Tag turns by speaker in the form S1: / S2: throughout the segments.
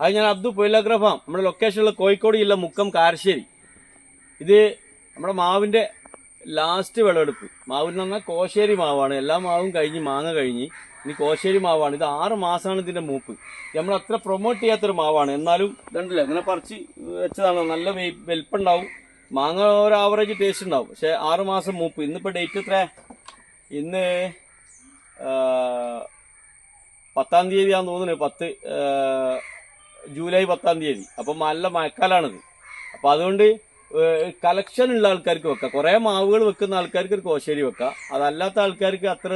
S1: അത് ഞാൻ അബ്ദു പൊയിലഗ്രഫാം നമ്മുടെ ലൊക്കേഷനുള്ള കോഴിക്കോട് ജില്ല മുക്കം കാരശ്ശേരി. ഇത് നമ്മുടെ മാവിന്റെ ലാസ്റ്റ് വിളവെടുപ്പ്. മാവിന് പറഞ്ഞാൽ കോശേരി മാവാണ്. എല്ലാ മാവും കഴിഞ്ഞ് മാങ്ങ കഴിഞ്ഞ് ഇനി കോശേരി മാവാണ്. ഇത് ആറ് മാസമാണ് ഇതിന്റെ മൂപ്പ്. നമ്മൾ അത്ര പ്രൊമോട്ട് ചെയ്യാത്തൊരു മാവാണ്. എന്നാലും ഇതുണ്ടല്ലോ ഇങ്ങനെ പറിച്ച് വെച്ചതാണ്. നല്ല വെൽപ്പുണ്ടാവും മാങ്ങ ഒരു ആവറേജ് ടേസ്റ്റ് ഉണ്ടാവും. പക്ഷേ ആറ് മാസം മൂപ്പ്. ഇന്നിപ്പോൾ ഡേറ്റ് എത്ര ഇന്ന് പത്താം തീയതിയാന്ന് തോന്നുന്നു പത്ത് ജൂലൈ പത്താം തീയതി. അപ്പം നല്ല മഴക്കാലാണിത്. അപ്പം അതുകൊണ്ട് കളക്ഷൻ ഉള്ള ആൾക്കാർക്ക് വെക്കാം. കുറേ മാവുകൾ വെക്കുന്ന ആൾക്കാർക്ക് ഒരു കോശേരി വെക്കാം. അതല്ലാത്ത ആൾക്കാർക്ക് അത്ര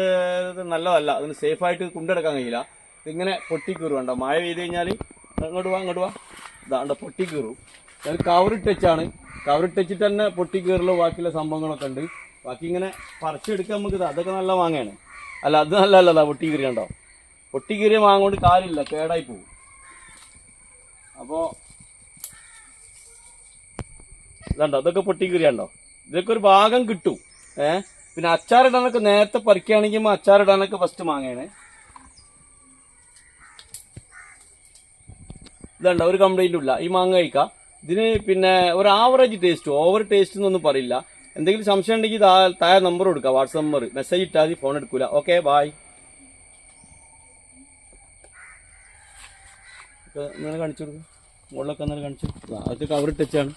S1: നല്ലതല്ല. അതിന് സേഫായിട്ട് കൊണ്ടെടുക്കാൻ കഴിയില്ല. ഇതിങ്ങനെ പൊട്ടിക്കീറും കണ്ടോ? മഴ പെയ്ത് കഴിഞ്ഞാൽ അങ്ങോട്ട് വാ അങ്ങോട്ട് വാ. ഇതാണ്ട് പൊട്ടിക്കീറും. അത് കവറിട്ട് കവറിട്ടച്ചിട്ട് തന്നെ പൊട്ടിക്കീറലും ബാക്കിയുള്ള സംഭവങ്ങളൊക്കെ ഉണ്ട്. ബാക്കി ഇങ്ങനെ പറിച്ചെടുക്കാൻ നമുക്ക് അതൊക്കെ നല്ല വാങ്ങയാണ് അല്ല അത് നല്ലതല്ലതാ പൊട്ടിക്കീറി കണ്ടോ? പൊട്ടിക്കീറിയ മാങ്ങ കൊണ്ട് കാര്യമില്ല. കേടായി പോകും അപ്പോൾ ഇതുണ്ടോ? ഇതൊക്കെ പൊട്ടിക്കുരിയാണ്ടോ ഇതൊക്കെ ഒരു ഭാഗം കിട്ടും. ഏഹ് പിന്നെ അച്ചാറിടാനൊക്കെ നേരത്തെ പറിക്കുകയാണെങ്കിൽ അച്ചാറിടാനൊക്കെ ഫസ്റ്റ് മാങ്ങയാണ്. ഇതുണ്ടോ? ഒരു കംപ്ലൈന്റും ഇല്ല. ഈ മാങ്ങ കഴിക്കാം. ഇതിന് പിന്നെ ഒരു ആവറേജ് ടേസ്റ്റ് ഓവർ ടേസ്റ്റ് എന്നൊന്നും പറയില്ല. എന്തെങ്കിലും സംശയം ഉണ്ടെങ്കിൽ താഴെ നമ്പർ കൊടുക്കുക വാട്സപ്പ് നമ്പർ മെസ്സേജ് ഇട്ടാൽ ഫോൺ എടുക്കൂല. ഓക്കെ ബായ് ഇങ്ങനെ കാണിച്ചു കൊടുക്കും. മുകളിലൊക്കെ അങ്ങനെ കാണിച്ചു അത് കവർ ടച്ചാണ്